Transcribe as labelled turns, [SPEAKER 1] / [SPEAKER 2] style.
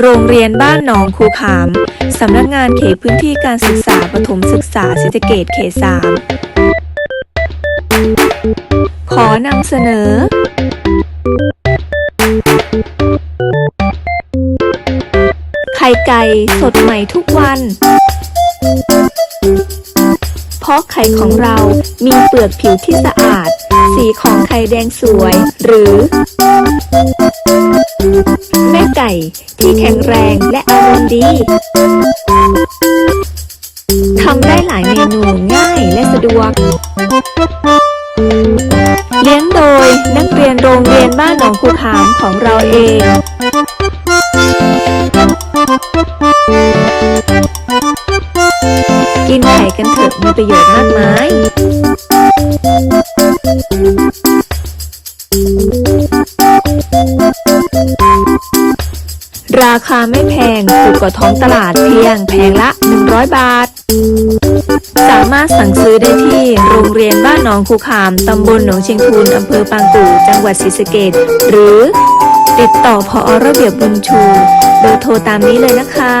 [SPEAKER 1] โรงเรียนบ้านหนองคูขาม สำนักงานเขตพื้นที่การศึกษาปฐมศึกษาศรีสะเกดเขต3ขอนำเสนอ ไข่ไก่สดใหม่ทุกวัน เพราะไข่ของเรามีเปลือกผิวที่สะอาด สีของไข่แดงสวย หรือ แม่ไก่ที่แข็งแรงและอารมณ์ดีทำได้หลายเมนูง่ายและสะดวก เลี้ยงโดยนักเรียนโรงเรียนบ้านหนองคูขามของเราเอง กันเถอะมีประโยชน์มากมายราคาไม่แพงถูกกว่าท้องตลาดเพียงแพงละ 100 บาท สามารถสั่งซื้อได้ที่โรงเรียนบ้านหนองคูขาม ตำบลหนองเชียงทูนอำเภอปางกู่จังหวัดศรีสะเกดหรือติดต่อพอระเบียบบุญชูโดยโทรตามนี้เลยนะคะ